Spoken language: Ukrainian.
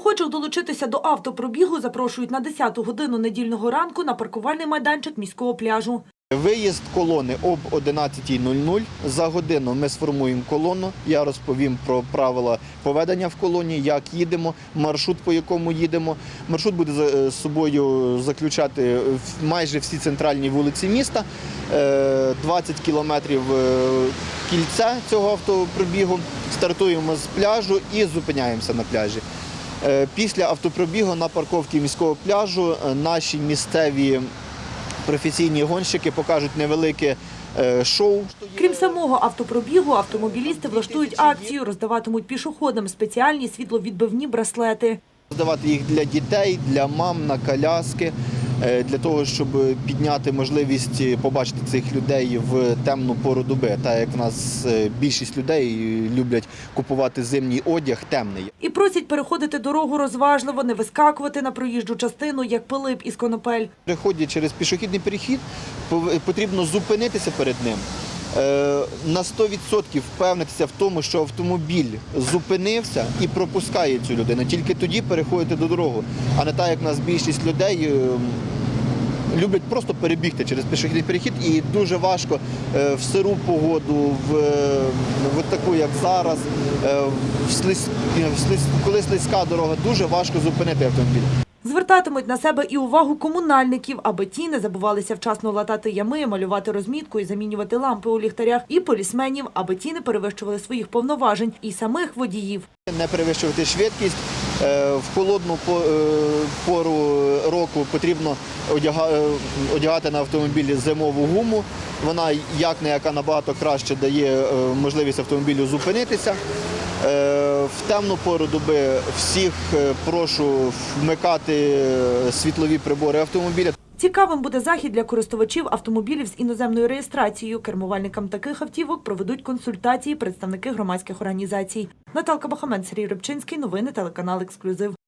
Охочих долучитися до автопробігу запрошують на 10 годину недільного ранку на паркувальний майданчик міського пляжу. Виїзд колони об 11.00. За годину ми сформуємо колону. Я розповім про правила поведення в колоні, як їдемо, маршрут, по якому їдемо. Маршрут буде за з собою заключати майже всі центральні вулиці міста. Е, 20 кілометрів е, кільця цього автопробігу. Стартуємо з пляжу і зупиняємося на пляжі. Е, Після автопробігу на парковці міського пляжу е, наші місцеві професійні гонщики покажуть невелике е, шоу. Крім самого автопробігу, автомобілісти влаштують акцію, роздаватимуть пішоходам спеціальні світловідбивні браслети. Здавати їх для дітей, для мам на коляски, для того, щоб підняти можливість побачити цих людей в темну пору доби. Так як в нас е, більшість людей люблять купувати зимній одяг темний. І просять переходити дорогу розважливо, не вискакувати на проїжджу частину, як Пилип із Конопель. Приходять через пішохідний перехід, потрібно зупинитися перед ним. Е, На 100% впевнитися в тому, що автомобіль зупинився і пропускає цю людину. Тільки тоді переходити до дороги, а не так, як в нас більшість людей е, люблять просто перебігти через пішохідний перехід, і дуже важко е, в сиру погоду, в, в таку, як зараз, в слизь, коли слизька дорога, дуже важко зупинити автомобіль. Звертатимуть на себе і увагу комунальників, аби ті не забувалися вчасно латати ями, малювати розмітку і замінювати лампи у ліхтарях, і полісменів, аби ті не перевищували своїх повноважень, і самих водіїв. Не перевищувати швидкість. Е, В холодну е, пору року потрібно е, одягати на автомобілі зимову гуму. Вона як не яка набагато краще дає можливість автомобілю зупинитися. В темну пору доби всіх прошу вмикати світлові прибори автомобіля. Цікавим буде захід для користувачів автомобілів з іноземною реєстрацією. Кермувальникам таких автівок проведуть консультації представники громадських організацій. Наталка Бахамен, Сергій Рибчинський. Новини телеканал Ексклюзив.